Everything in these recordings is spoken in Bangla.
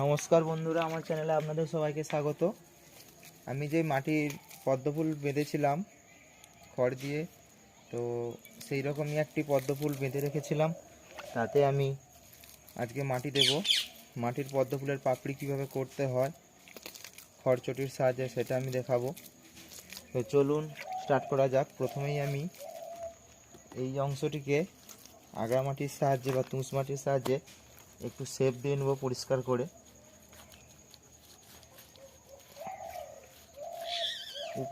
নমস্কার বন্ধুরা, আমার চ্যানেলে আপনাদের সবাইকে স্বাগত। আমি যে মাটির পদ্মফুল বেঁধেছিলাম, খড় দিয়ে, তো সেই রকমই একটি পদ্মফুল বেঁধে রেখেছিলাম। তাতে আমি আজকে মাটি দেব। মাটির পদ্মফুলের পাপড়ি কীভাবে করতে হয়, খড়চটির সাহায্যে সেটা আমি দেখাবো। তো চলুন স্টার্ট করা যাক। প্রথমেই আমি এই অংশটিকে আগা মাটির সাহায্যে বা তুষ মাটির সাহায্যে একটু সেপ দিয়ে নেব পরিষ্কার করে।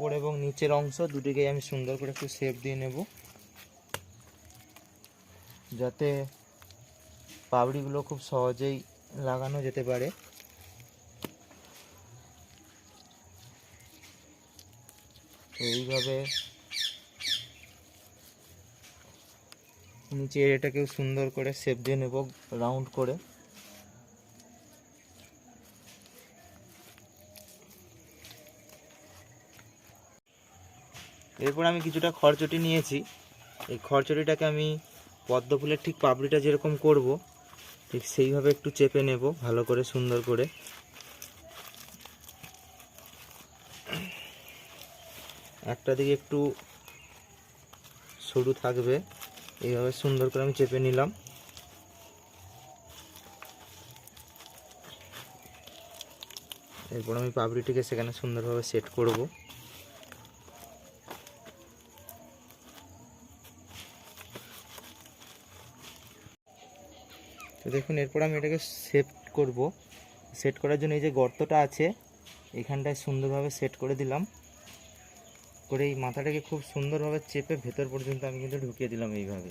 উপর এবং নিচের অংশ দুটিকেই আমি সুন্দর করে একটু শেপ দিয়ে নেব। যাতে পাবড়িগুলো খুব সহজেই লাগানো যেতে পারে। এইভাবে নিচে এটাকেও সুন্দর করে শেপ দিয়ে নেব রাউন্ড করে। এরপর আমি কিছুটা খরচটি নিয়েছি। এই খরচটিটাকে আমি পদ্ম ফুলের ঠিক পাপড়িটা যেরকম করব, ঠিক সেইভাবে একটু চেপে নেব, ভালো করে সুন্দর করে। একটা দিকে একটু সরু থাকবে, এইভাবে সুন্দর করে আমি চেপে নিলাম। এরপর আমি পাপড়িটিকে সেখানে সুন্দরভাবে সেট করব। তো দেখুন, এরপর আমি এটাকে সেট করব। সেট করার জন্য এই যে গর্তটা আছে, এখানটায় সুন্দরভাবে সেট করে দিলাম। করে এই মাথাটাকে খুব সুন্দরভাবে চেপে ভেতর পর্যন্ত আমি কিন্তু ঢুকিয়ে দিলাম এইভাবে।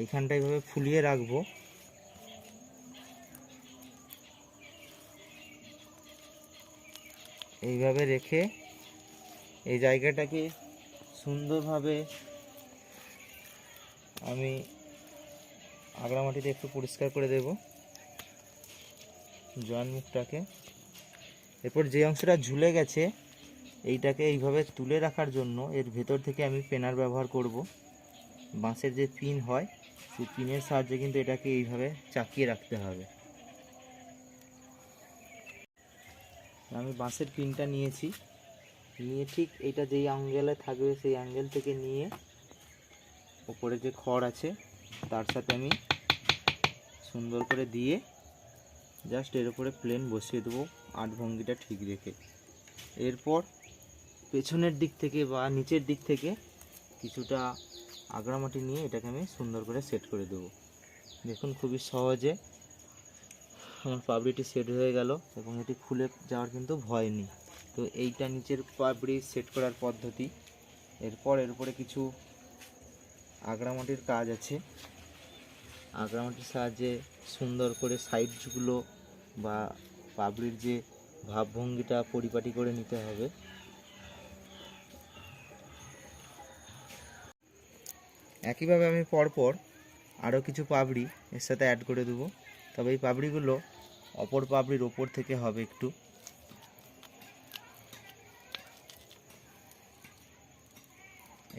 এইখানটা এইভাবে ফুলিয়ে রাখব। এইভাবে রেখে এই জায়গাটাকে সুন্দরভাবে আমি আগড়া মাটিতে একটু পরিষ্কার করে দেব জয়েন মুখটাকে। এরপর যে অংশটা ঝুলে গেছে, এইটাকে এইভাবে তুলে রাখার জন্য এর ভেতর থেকে আমি পেনার ব্যবহার করব। বাঁশের যে পিন হয়, সেই পিনের সাহায্যে কিন্তু এটাকে এইভাবে চাকিয়ে রাখতে হবে। আমি বাঁশের পিনটা নিয়েছি। নিয়ে ঠিক এটা যেই অ্যাঙ্গেলে থাকবে, সেই অ্যাঙ্গেল থেকে নিয়ে ওপরে যে খড় আছে, তার সাথে আমি সুন্দর করে দিয়ে জাস্ট এর উপরে প্লেন বসিয়ে দেবো আট ভঙ্গিটা ঠিক রেখে। এরপর পেছনের দিক থেকে বা নিচের দিক থেকে কিছুটা আগড়া মাটি নিয়ে এটাকে আমি সুন্দর করে সেট করে দেবো। দেখুন খুবই সহজে আমার পাবড়িটি সেট হয়ে গেল এবং এটি খুলে যাওয়ার কিন্তু ভয় নেই। তো এইটা নিচের পাবড়ি সেট করার পদ্ধতি। এরপর এর উপরে কিছু আগড়া মাটির কাজ আছে। আগড়া মাটির সাহায্যে সুন্দর করে সাইডগুলো বা পাবড়ির যে ভাবভঙ্গিটা পরিপাটি করে নিতে হবে। একইভাবে আমি পরপর আরও কিছু পাবড়ি এর সাথে অ্যাড করে দেবো। তবে এই পাবড়িগুলো অপর পাবড়ির ওপর থেকে হবে একটু।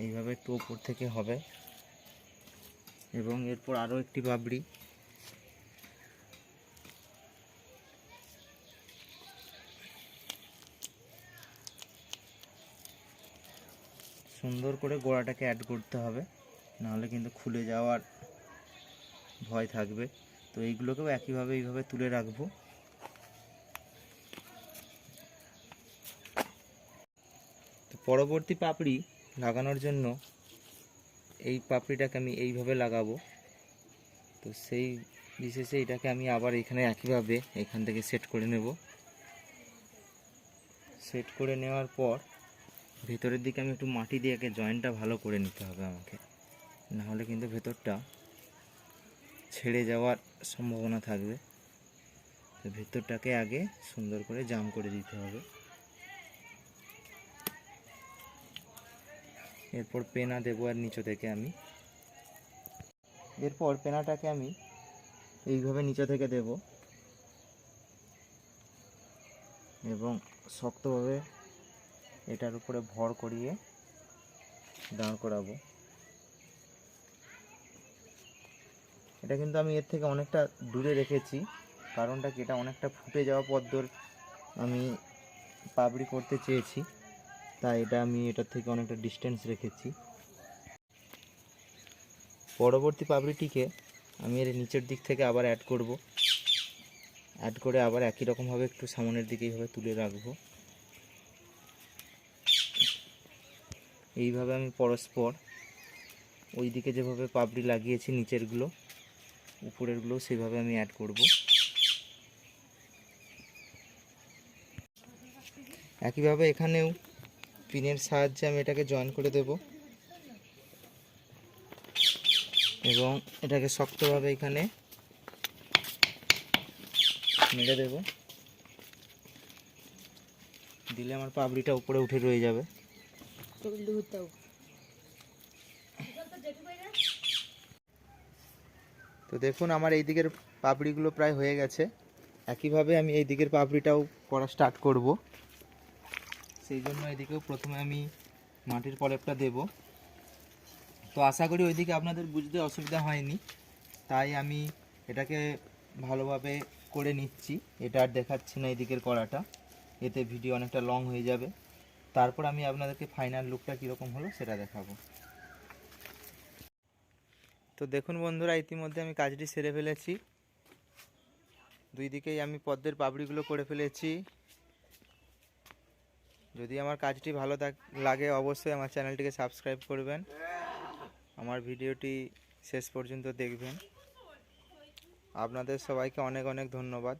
এইভাবে একটু ওপর থেকে হবে। এবং এরপর আরও একটি পাবড়ি সুন্দর করে গোড়াটাকে অ্যাড করতে হবে, নাহলে কিন্তু খুলে যাওয়ার ভয় থাকবে। তো এইগুলোকেও একইভাবে এইভাবে তুলে রাখব। তো পরবর্তী পাপড়ি লাগানোর জন্য এই পাপড়িটাকে আমি এইভাবে লাগাবো। তো সেই বিশেষে এটাকে আমি আবার এখানে একইভাবে এখান থেকে সেট করে নেব। সেট করে নেওয়ার পর ভেতরের দিকে আমি একটু মাটি দিয়ে আগে জয়েন্টটা ভালো করে নিতে হবে আমাকে। নাহলে কিন্তু ভেতরটা ছেড়ে যাওয়ার সম্ভাবনা থাকবে। তো ভেতরটাকে আগে সুন্দর করে জাম করে দিতে হবে। এরপর পেনা দেবো আর নিচে থেকে আমি। এরপর পেনাটাকে আমি এইভাবে নিচে থেকে দেব। এবং শক্তভাবে এটার উপরে ভর করিয়ে দাঁড় করাবো। এটা কিন্তু আমি এর থেকে অনেকটা দূরে রেখেছি। কারণটা কি? এটা অনেকটা ফুটে যাওয়া পদ্মর আমি পাবড়ি করতে চেয়েছি। তাই এটা আমি এটার থেকে অনেকটা ডিস্টেন্স রেখেছি। পরবর্তী পাবড়িটিকে আমি এর নিচের দিক থেকে আবার অ্যাড করব। অ্যাড করে আবার একই রকমভাবে একটু সামনের দিকে এইভাবে তুলে রাখব। এইভাবে আমি পরস্পর ওই দিকে যেভাবে পাপড়ি লাগিয়েছি নিচেরগুলো, উপরেরগুলো সেভাবে আমি অ্যাড করব। একইভাবে এখানেও পিনের সাহায্যে আমি এটাকে জয়েন করে দেব। এবং এটাকে শক্তভাবে এখানে মেরে দেব। দিলে আমার পাবড়িটা উপরে উঠে রয়ে যাবে। তো দেখুন, আমার এই দিকের পাপড়িগুলো প্রায় হয়ে গেছে। একইভাবে আমি এই দিকের পাপড়িটাও করা স্টার্ট করব। সেই জন্য এদিকেও প্রথমে আমি মাটির প্রলেপটা দেব। তো আশা করি ওইদিকে আপনাদের বুঝতে অসুবিধা হয়নি। তাই আমি এটাকে ভালোভাবে করে নিচ্ছি। এটা আর দেখাচ্ছি না এদিকের করাটা এতে ভিডিও অনেকটা লং হয়ে যাবে। তারপর আমি আপনাদেরকে ফাইনাল লুকটা কীরকম হলো সেটা দেখাবো। তো দেখুন বন্ধুরা, ইতিমধ্যে আমি কাজটি সেরে ফেলেছি। দুই দিকেই আমি পদ্মের পাপড়িগুলো করে ফেলেছি। যদি আমার কাজটি ভালো লাগে অবশ্যই আমার চ্যানেলটিকে সাবস্ক্রাইব করবেন। আমার ভিডিওটি শেষ পর্যন্ত দেখবেন। আপনাদের সবাইকে অনেক অনেক ধন্যবাদ।